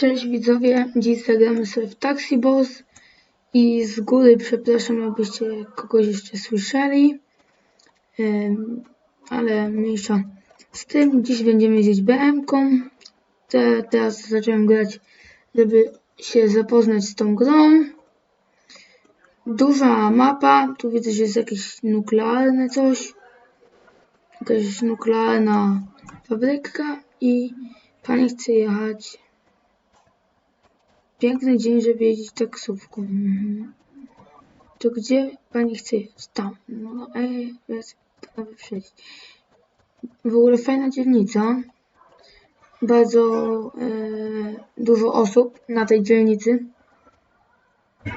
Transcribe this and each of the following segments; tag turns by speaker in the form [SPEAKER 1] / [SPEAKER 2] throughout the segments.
[SPEAKER 1] Cześć widzowie, dziś zagramy sobie w Taxi Boss i z góry przepraszam, jakbyście kogoś jeszcze słyszeli, ale mniejsza z tym. Dziś będziemy jeździć BM-ką. Te, teraz zacząłem grać, żeby się zapoznać z tą grą. Duża mapa, tu widzę, że jest jakieś nuklearne coś, jakaś nuklearna fabryka i pani chce jechać Piękny dzień, żeby jeździć taksówką. Mhm. To gdzie pani chce? Tam. No, no ej, jest prawo wyprzedzić. W ogóle fajna dzielnica. Bardzo e, dużo osób na tej dzielnicy.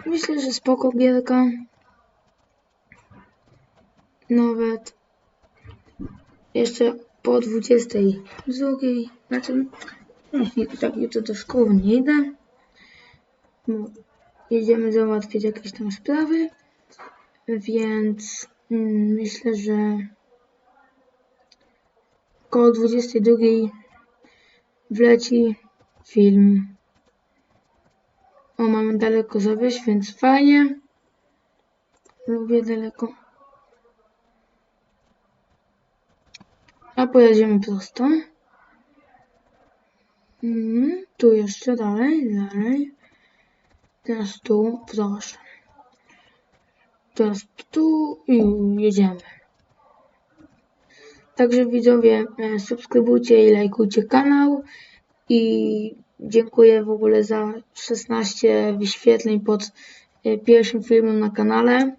[SPEAKER 1] Myślę, że spoko gierka. Nawet jeszcze po 22. Znaczy, jeśli tak jutro do szkoły nie idę. No, jedziemy załatwić jakieś tam sprawy, więc mm, myślę, że koło 22 wleci film. O, mamy daleko zawieźć, więc fajnie. Lubię daleko. A pojedziemy prosto. Mhm, tu jeszcze dalej, dalej. Teraz tu, proszę. Teraz tu i jedziemy. Także widzowie, e, subskrybujcie i lajkujcie kanał i dziękuję w ogóle za 16 wyświetleń pod e, pierwszym filmem na kanale.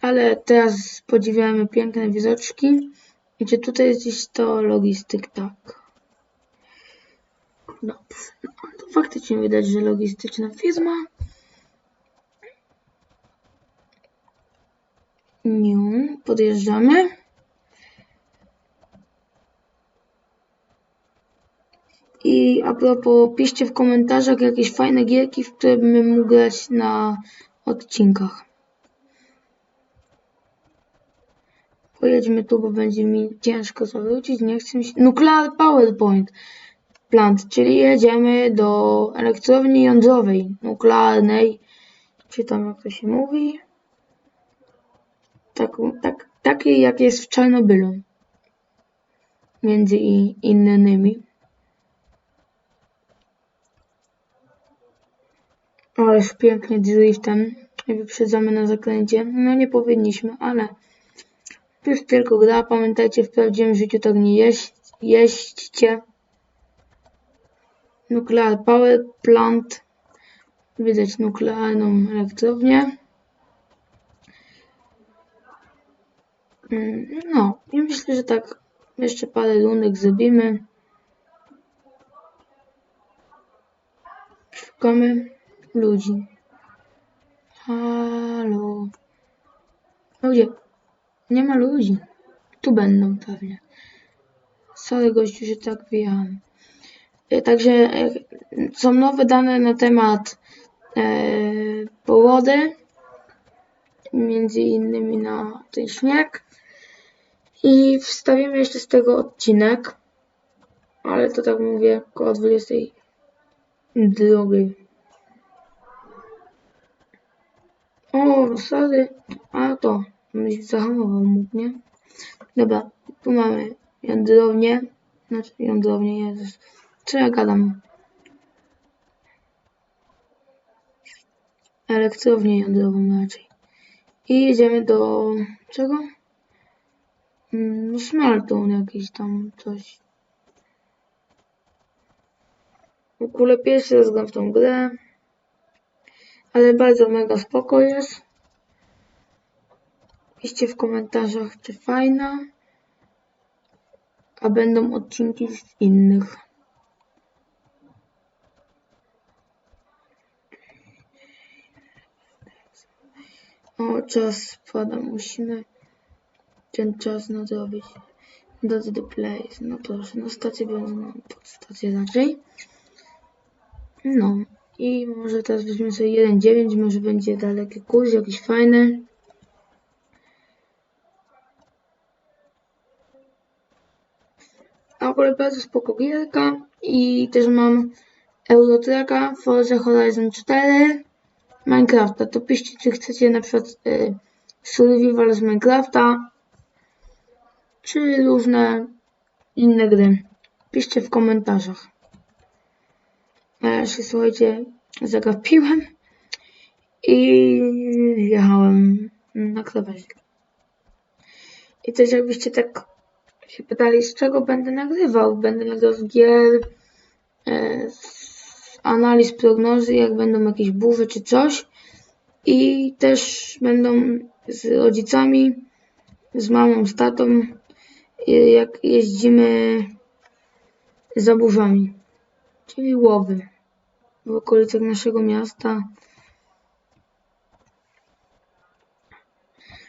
[SPEAKER 1] Ale teraz podziwiamy piękne widoczki. Gdzie tutaj jest to logistyk, tak. No, to faktycznie widać, że logistyczna firma. Nie, podjeżdżamy. I a propos, piszcie w komentarzach jakieś fajne gierki, w które bym mógł grać na odcinkach. Pojedźmy tu, bo będzie mi ciężko zawrócić. Nie chcę się... Nuclear PowerPoint plant, czyli jedziemy do elektrowni jądrowej, nuklearnej, czy tam jak to się mówi, tak, tak, takiej jak jest w Czarnobylu, między innymi. Ależ pięknie driftem wyprzedzamy na zakręcie. No nie powinniśmy, ale to tylko gra. Pamiętajcie, w prawdziwym życiu tak nie jeźdź, jeźdźcie. Nuclear Power Plant. Widać nuklearną elektrownię. Mm, No, i myślę, że tak jeszcze parę rundek zrobimy. Szukamy ludzi. Halo. No gdzie? Nie ma ludzi. Tu będą pewnie. Sorry gościu, że tak wyjechałem. E, Także e, są nowe dane na temat e, pogody, między innymi na ten śnieg. I wstawimy jeszcze z tego odcinek, ale to tak mówię około 22. O, sorry, a to, zahamował mógł, nie? Dobra, tu mamy jądrownię, znaczy jądrownię, Jezus. Co ja gadam? Elektrownię jądrową raczej. I jedziemy do czego? Mm, Smeltą jakiś tam coś. W ogóle pierwszy raz gram w tą grę. Ale bardzo mega spoko jest. Piszcie w komentarzach, czy fajna. A będą odcinki z innych. O, czas spada. Musimy ten czas nadrobić. Dot the place. No proszę, na stację benzynową, pod stację raczej. No. I może teraz weźmiemy sobie 1.9, może będzie daleki kurs, jakiś fajny. A w ogóle bardzo spoko gierka. I też mam Eurotracka, Forza Horizon 4, Minecrafta. To piszcie, czy chcecie na przykład y, survival z Minecrafta, czy różne inne gry. Piszcie w komentarzach. A ja się, słuchajcie, zagapiłem i wjechałem na krawężnik. I też jakbyście tak się pytali, z czego będę nagrywał. Będę nagrywał z gier, e, z analiz prognozy, jak będą jakieś burze czy coś. I też będą z rodzicami, z mamą, z tatą, e, jak jeździmy za burzami, czyli łowy w okolicach naszego miasta.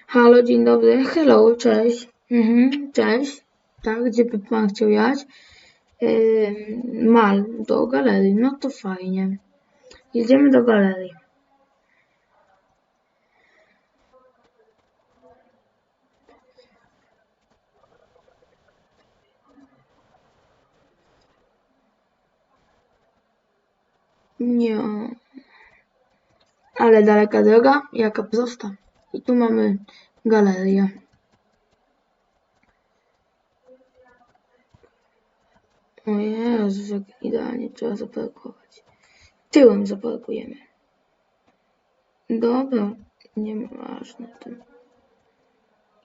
[SPEAKER 1] Halo, dzień dobry. Hello, cześć. Mhm, cześć. Tak, gdzie by pan chciał jechać? Yy, mal, do galerii. No to fajnie. Jedziemy do galerii. Nie. Ale daleka droga, jaka prosta. I tu mamy galerię. O Jezus, jak idealnie trzeba zaparkować. Tyłem zaparkujemy. Dobra, nieważne to.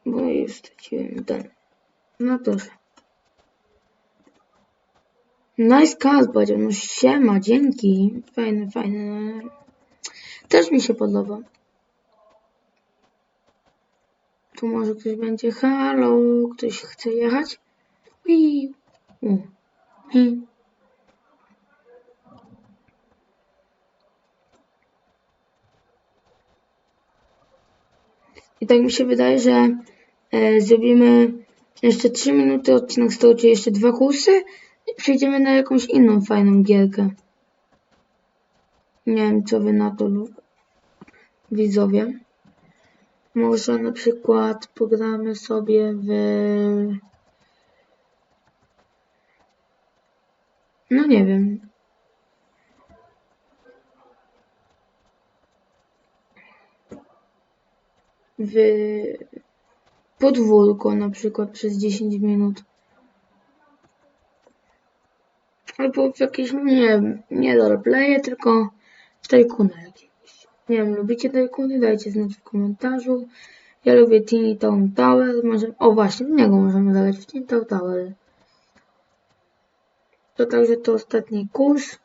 [SPEAKER 1] Bo już straciłem ten. No proszę. Nice car, powiedział. No siema, dzięki. Fajne, fajne. Też mi się podoba. Tu może ktoś będzie. Halo, ktoś chce jechać? I. U. I. Tak mi się wydaje, że e, zrobimy jeszcze 3 minuty odcinek z tego, jeszcze dwa kursy i przejdziemy na jakąś inną fajną gierkę. Nie wiem, co wy na to widzowie. Może na przykład pogramy sobie w... No nie wiem. W podwórko na przykład przez 10 minut. Albo w jakieś, nie nie roleplaye, tylko w tajkuna jakiegoś. Nie wiem, lubicie tajkuny? Dajcie znać w komentarzu. Ja lubię Teeny Town Tower. Może, o właśnie, w niego możemy zagrać w Teeny Town Tower. To także to ostatni kurs.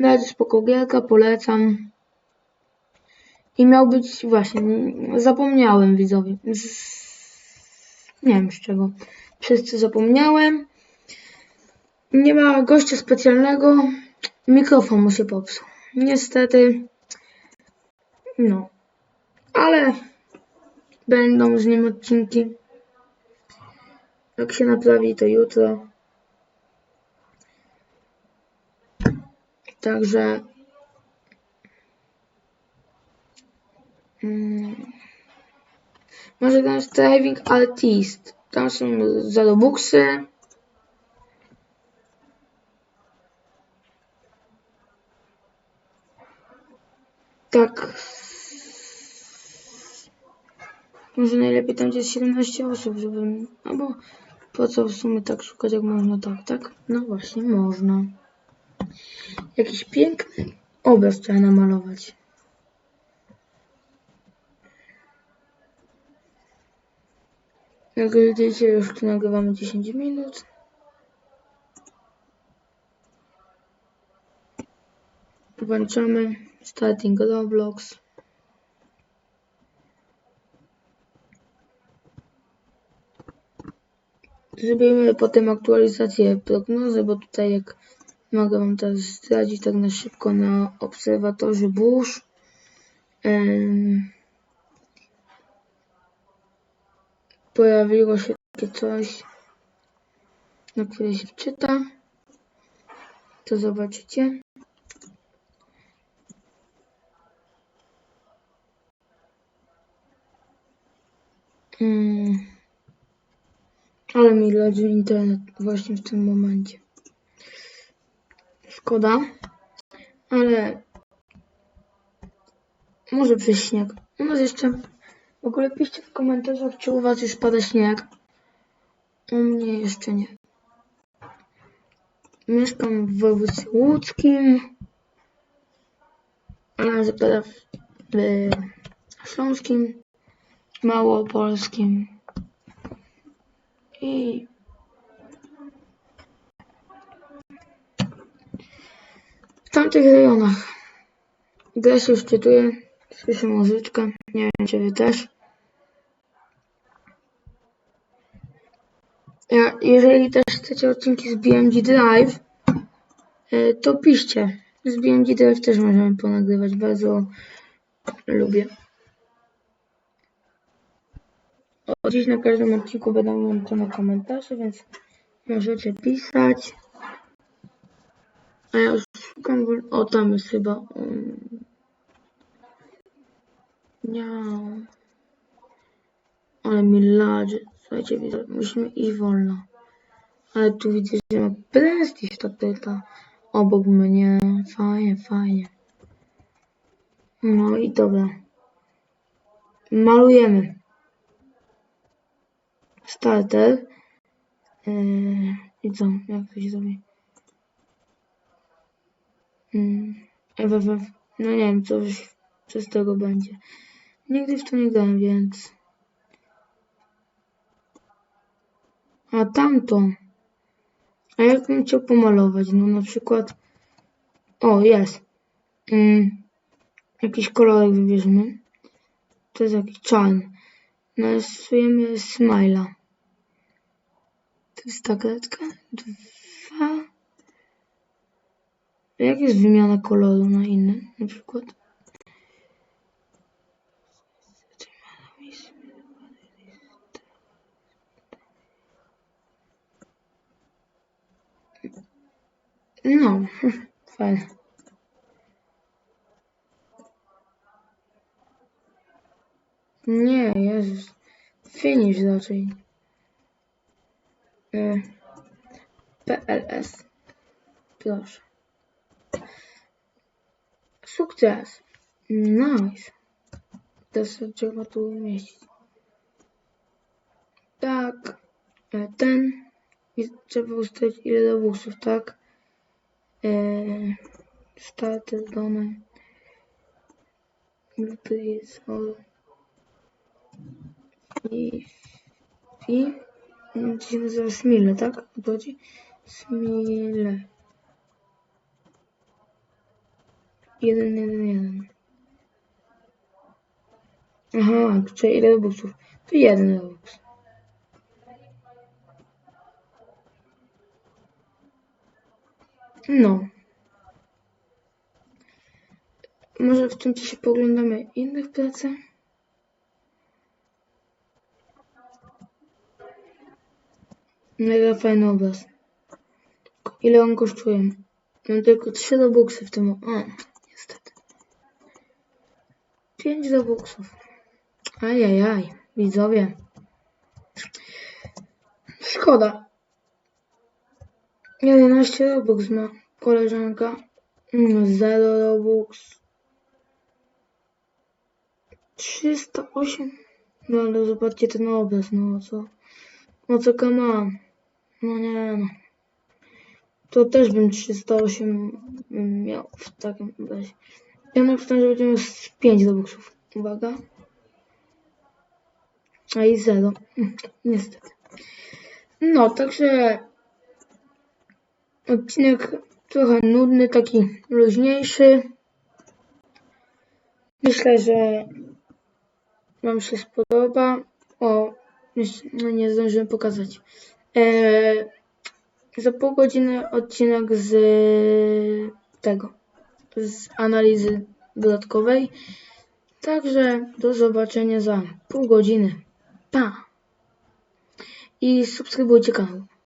[SPEAKER 1] Razie spoko gierka, polecam. I miał być, właśnie, zapomniałem widzowie. Z, nie wiem z czego. Przez co zapomniałem. Nie ma gościa specjalnego. Mikrofon mu się popsuł. Niestety. No. Ale będą z nim odcinki. Jak się naprawi, to jutro. Także. Mm, może grać Driving Artist. Tam są zarobuksy. Tak. Może najlepiej tam, gdzie jest 17 osób, żeby... Albo po co w sumie tak szukać, jak można tak, tak? No właśnie, można. Jakiś piękny obraz trzeba namalować. Jak widzicie, już tu nagrywamy 10 minut. Włączamy starting Roblox. Zrobimy potem aktualizację prognozy, bo tutaj jak mogę wam teraz zdradzić tak na szybko na obserwatorze burz. Um, pojawiło się takie coś, na które się wczyta. To zobaczycie. Hmm. Ale mi leży internet właśnie w tym momencie. Szkoda, ale może przyjść śnieg. U nas jeszcze w ogóle piszcie w komentarzach, czy u was już pada śnieg. U mnie jeszcze nie. Mieszkam w województwie łódzkim, a zapada w w śląskim, małopolskim i w tamtych rejonach. Gra się szczytuje, słyszę muzyczkę, nie wiem czy wy też. Jeżeli też chcecie odcinki z BMG Drive, y, to piszcie. Z BMG Drive też możemy ponagrywać, bardzo lubię. O, dziś na każdym odcinku będą łączone komentarze, więc możecie pisać. A ja już szukam, o tam jest chyba. Um, nie. Ale mi ladzie. Słuchajcie, widzę, musimy iść wolno. Ale tu widzę, że ma prestiż ta obok mnie. Fajnie, fajnie. No i dobra. Malujemy. Starter. Yy, I co? Jak to się zrobi? Yy. No nie wiem, co, już- co z tego będzie. Nigdy w to nie grałem, więc... A tamto. A jak bym chciał pomalować? No na przykład... O, jest. Yy, jakiś kolorek wybierzemy. To jest jakiś czarny. Narysujemy smajla. To jest. Dwa. Jak jest wymiana koloru na inny, na przykład? No, fajnie. Nie, Jezus. Finish raczej. Y, PLS. Proszę. Sukces. Nice. Teraz trzeba tu umieścić. Tak. e, Ten. I trzeba ustalić ile robusów, tak? Eee, starter donem. Please, all. I, i to się nazywa Smile, tak? O chodzi? Smile. Jeden, jeden, jeden. Aha, czyli ile robuxów? To jeden robux. No. Może w tym czasie poglądamy innych pracy? Mega fajny obraz. Ile on kosztuje? Mam tylko 3 robuxy w tym. O, niestety. 5 robuxów. Ajajaj, widzowie. Szkoda. 11 robux ma koleżanka. Mm, 0 robux. 308. No ale zobaczcie ten obraz, no co? No co ma? No nie no. To też bym 308 miał w takim razie. Ja napisałem, że będziemy z 5 robuxów. Uwaga. A i 0. Niestety. No, także odcinek trochę nudny, taki luźniejszy. Myślę, że Wam się spodoba. O, no nie zdążyłem pokazać. Eee, za pół godziny odcinek z tego, z analizy dodatkowej. Także do zobaczenia za pół godziny. Pa! I subskrybujcie kanał.